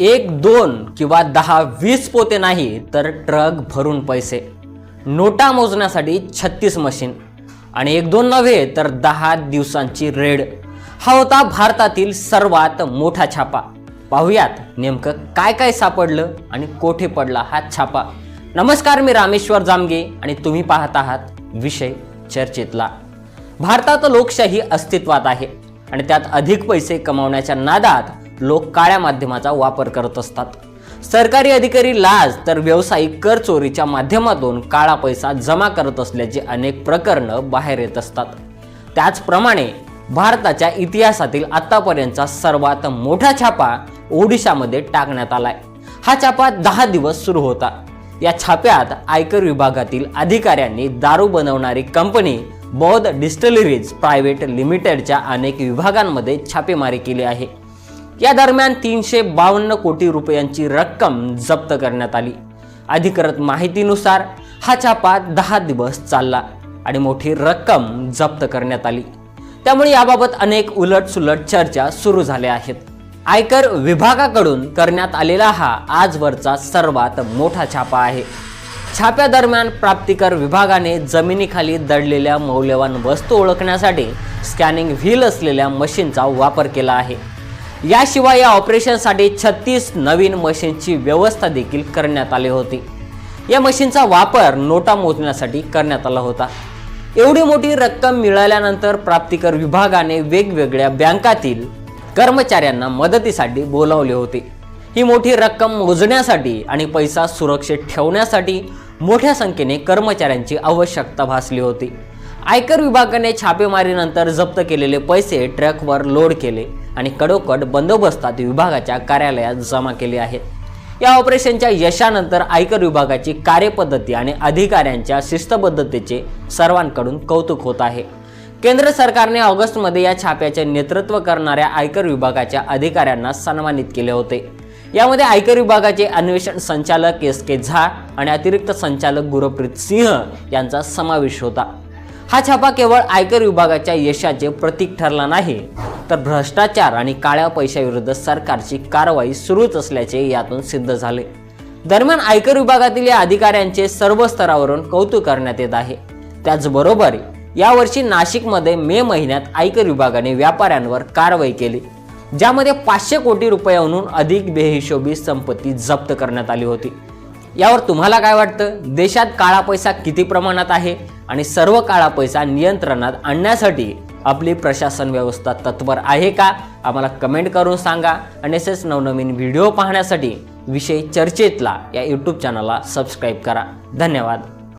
एक दोन किंवा दहा वीस पोते नाही तर ट्रक भरून पैसे. नोटा मोजण्यासाठी छत्तीस मशीन आणि एक दोन नव्हे तर दहा दिवसांची रेड. हा होता भारतातील सर्वात मोठा छापा. पाहुयात नेमकं काय काय सापडलं आणि कोठे पडला हा छापा. नमस्कार मी रामेश्वर जामगे आणि तुम्ही पाहत आहात विषय चर्चेतला. भारतात लोकशाही अस्तित्वात आहे आणि त्यात अधिक पैसे कमावण्याच्या नादात लोक काळ्या माध्यमाचा वापर करत असतात. सरकारी अधिकारी लाज तर व्यावसायिक कर चोरीच्या माध्यमातून काळा पैसा जमा करत असल्याची अनेक प्रकरणं बाहेर येत असतात. त्याचप्रमाणे भारताच्या इतिहासातील आतापर्यंतचा सर्वात मोठा छापा ओडिशामध्ये टाकण्यात आलाय. हा छापा दहा दिवस सुरू होता. या छाप्यात आयकर विभागातील अधिकाऱ्यांनी दारू बनवणारी कंपनी बौद्ध डिस्टलरीज प्रायव्हेट लिमिटेडच्या अनेक विभागांमध्ये छापेमारी केली आहे. या दरम्यान तीनशे बावन्न कोटी रुपयांची रक्कम जप्त करण्यात आली. अधिकृत माहितीनुसार हा छापा दहा दिवस चालला आणि मोठी रक्कम जप्त करण्यात आली. त्यामुळे याबाबत अनेक उलटसुलट चर्चा सुरू झाल्या आहेत. आयकर विभागाकडून करण्यात आलेला हा आजवरचा सर्वात मोठा छापा आहे. छाप्यादरम्यान प्राप्तिकर विभागाने जमिनीखाली दडलेल्या मौल्यवान वस्तू ओळखण्यासाठी स्कॅनिंग व्हील असलेल्या मशीनचा वापर केला आहे. याशिवाय या ऑपरेशनसाठी छत्तीस नवीन मशीनची व्यवस्था देखील करण्यात आली होती. या मशीनचा वापर नोटा मोजण्यासाठी करण्यात आला होता. एवढी मोठी रक्कम मिळाल्यानंतर प्राप्तिकर विभागाने वेगवेगळ्या बँकातील कर्मचाऱ्यांना मदतीसाठी बोलावले होते. ही मोठी रक्कम मोजण्यासाठी आणि पैसा सुरक्षित ठेवण्यासाठी मोठ्या संख्येने कर्मचाऱ्यांची आवश्यकता भासली होती. आयकर विभागाने छापेमारीनंतर जप्त केलेले पैसे ट्रकवर लोड केले. आणि कडोकड बंदोबस्तात विभागाच्या कार्यालयात जमा केले आहेत. या ऑपरेशनच्या यशानंतर आयकर विभागाची कार्यपद्धती आणि अधिकाऱ्यांच्या शिस्तबद्धतेचे सर्वांकडून कौतुक होत आहे. केंद्र सरकारने ऑगस्टमध्ये या छाप्याचे नेतृत्व करणाऱ्या आयकर विभागाच्या अधिकाऱ्यांना सन्मानित केले होते. यामध्ये आयकर विभागाचे अन्वेषण संचालक एस के झा आणि अतिरिक्त संचालक गुरप्रीत सिंह यांचा समावेश होता. हा छापा केवळ आयकर विभागाच्या यशाचे प्रतीक ठरला नाही तर भ्रष्टाचार आणि काळ्या पैशाविरुद्ध सरकारची कारवाई सुरूच असल्याचे यातून सिद्ध झाले. दरम्यान आयकर विभागातील या अधिकाऱ्यांचे सर्व स्तरावरून कौतुक करण्यात येत आहे. त्याचबरोबर यावर्षी नाशिकमध्ये मे महिन्यात आयकर विभागाने व्यापाऱ्यांवर कारवाई केली ज्यामध्ये पाचशे कोटी रुपयाहून अधिक बेहिशोबी संपत्ती जप्त करण्यात आली होती. यावर तुम्हाला काय वाटतं? देशात काळा पैसा किती प्रमाणात आहे? आणि सर्व काळा पैसा नियंत्रणात आणण्यासाठी आपली प्रशासन व्यवस्था तत्पर आहे का? आम्हाला कमेंट करून सांगा. आणि असेच नवनवीन व्हिडिओ पाहण्यासाठी विषय चर्चेतला या यूट्यूब चॅनलला सबस्क्राईब करा. धन्यवाद.